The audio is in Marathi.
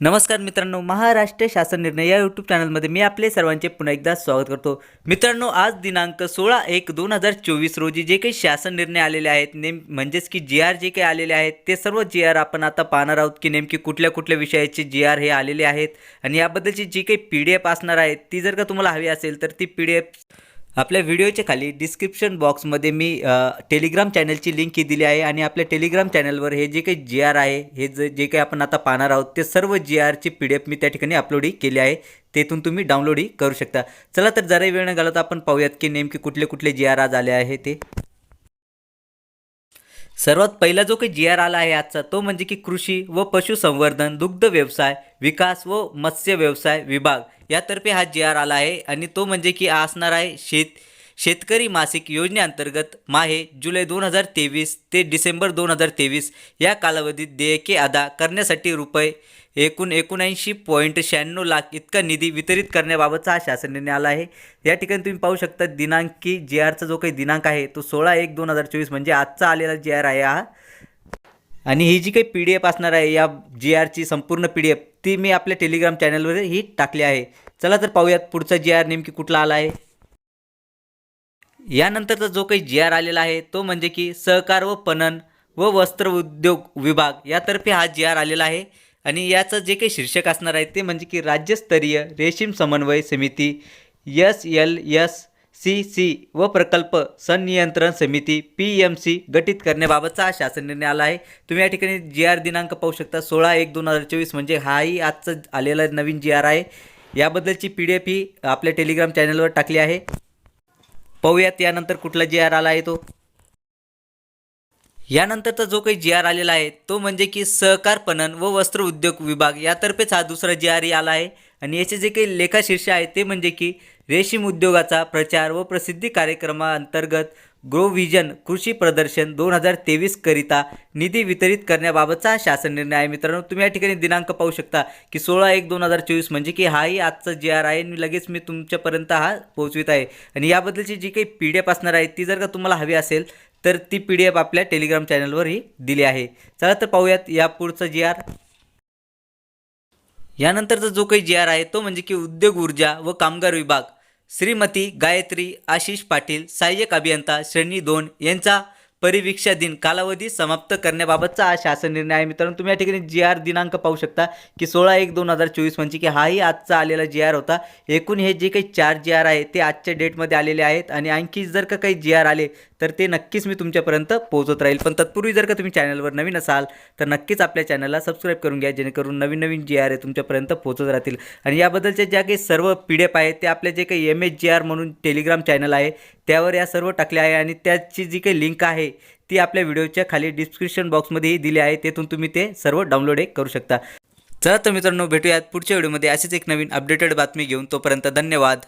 नमस्कार मित्रांनो महाराष्ट्र शासन निर्णय या यूट्यूब चॅनलमध्ये मी आपले सर्वांचे पुन्हा एकदा स्वागत करतो. मित्रांनो आज दिनांक सोळा एक दोन हजार चोवीस रोजी जे काही शासन निर्णय आलेले आहेत नेम म्हणजेच की जी आर जे काही आलेले आहेत ते सर्व जी आर आपण आता पाहणार आहोत की नेमकी कुठल्या कुठल्या विषयाचे जी आर हे आलेले आहेत. आणि याबद्दलची जी काही पी डी एफ असणार आहे ती जर का तुम्हाला हवी असेल तर ती पी डी एफ आपल्या व्हिडिओच्या खाली डिस्क्रिप्शन बॉक्समध्ये मी टेलिग्राम चॅनलची लिंक ही दिली आहे आणि आपल्या टेलिग्राम चॅनलवर हे जे काही जी आर आहे हे जे जे काही आपण आता पाहणार आहोत ते सर्व जी आरची पी डी एफ मी त्या ठिकाणी अपलोडही केली आहे. तेथून तुम्ही डाउनलोडही करू शकता. चला तर जरा वेळ न घालवता आपण पाहूयात की नेमके कुठले कुठले जी आर आज आले आहे ते. सर्वात पहिला जो काही जी आर आला आहे आजचा तो म्हणजे की कृषी व पशुसंवर्धन दुग्ध व्यवसाय विकास व मत्स्य व्यवसाय विभाग. यातर्फे हा जी आर आला आहे आणि तो म्हणजे की असणार आहे शेत शेतकरी मासिक योजनेअंतर्गत माहे जुलै दोन हजार तेवीस ते डिसेंबर दोन हजार तेवीस या कालावधीत देयके अदा करण्यासाठी रुपये एकूण एकोणऐंशी पॉईंट शहाण्णव लाख इतका निधी वितरित करण्याबाबतचा हा शासन निर्णय आला आहे. या ठिकाणी तुम्ही पाहू शकता दिनांकी जी आरचा जो काही दिनांक आहे तो सोळा एक दोन हजार चोवीस म्हणजे आजचा आलेला जी आर आहे हा. आणि ही जी काही पी डी एफ असणार आहे या जी आरची संपूर्ण पी डी एफ ती मी आपल्या टेलिग्राम चॅनलवर ही टाकली आहे. चला तर पाहूयात पुढचा जी आर नेमकी कुठला आला आहे. यानंतरचा जो काही जी आर आलेला आहे तो म्हणजे की सहकार व पणन व वस्त्र उद्योग विभाग यातर्फे हा जी आर आलेला आहे. आणि याचं जे काही शीर्षक असणार आहे ते म्हणजे की राज्यस्तरीय रेशीम समन्वय समिती S L S C C व प्रकल्प संनियंत्रण समिती पी एम सी गठीत करण्याबाबतचा हा शासन निर्णय आला आहे. तुम्ही या ठिकाणी जी आर दिनांक पाहू शकता सोळा एक दोन हजार चोवीस म्हणजे हाही आजचा आलेला नवीन जी आर आहे. याबद्दलची पी डी एफ ही आपल्या टेलिग्राम चॅनलवर टाकली आहे. पाहूयात यानंतर कुठला जी आर आला आहे तो. यानंतरचा जो काही जी आर आलेला आहे तो म्हणजे की सहकार पणन व वस्त्र उद्योग विभाग यातर्फेच हा दुसरा जी आर आला आहे. आणि याचे जे काही लेखाशीर्ष आहे ते म्हणजे की रेशीम उद्योगाचा प्रचार व प्रसिद्धी कार्यक्रमाअंतर्गत ग्रो विजन कृषी प्रदर्शन दोन हजार तेवीसकरिता निधी वितरित करण्याबाबतचा शासन निर्णय आहे. मित्रांनो तुम्ही या ठिकाणी दिनांक पाहू शकता की सोळा एक दोन हजार चोवीस म्हणजे की हाही आजचा जी आर आहे आणि लगेच मी तुमच्यापर्यंत हा पोहोचवित आहे. आणि याबद्दलची जी काही पी डी एफ असणार आहे ती जर का तुम्हाला हवी असेल तर ती पी डी एफ आपल्या टेलिग्राम चॅनलवरही दिली आहे. चला तर पाहूयात या पुढचं जी आर यानंतरचा जो काही जी आर आहे तो म्हणजे की उद्योग ऊर्जा व कामगार विभाग. श्रीमती गायत्री आशिष पाटील सहाय्यक अभियंता श्रेणी दोन यांचा परिवीक्षा दिन कालावधी समाप्त करण्याबाबतचा हा शासन निर्णय आहे. मित्रांनो तुम्ही या ठिकाणी जी आर दिनांक पाहू शकता की सोळा एक दोन हजार चोवीस म्हणजे की हाही आजचा आलेला जी आर होता. एकूण हे जे काही चार जी आर आहे ते आजच्या डेटमध्ये आलेले आहेत आणि आणखी जर का काही जी आर आले तर ते नक्कीच मी तुमच्यापर्यंत पोहोचत राहील. पण तत्पूर्वी जर का तुम्ही चॅनलवर नवीन असाल तर नक्कीच आपल्या चॅनलला सबस्क्राईब करून घ्या जेणेकरून नवीन नवीन जी आर आहे तुमच्यापर्यंत पोहोचत राहतील. आणि याबद्दलच्या ज्या काही सर्व पी डी एफ आहेत ते आपले जे काही एम एच जी आर म्हणून टेलिग्राम चॅनल आहे त्यावर या सर्व टाकले आहे आणि त्याची जी काही लिंक आहे आहे ती आपल्या व्हिडिओच्या खाली डिस्क्रिप्शन बॉक्समध्येही दिली आहे. तेथून तुम्ही ते सर्व डाउनलोड करू शकता. चला तर मित्रांनो भेटूयात पुढच्या व्हिडिओमध्ये. अशीच एक नवीन अपडेटेड बातमी घेऊन तोपर्यंत धन्यवाद.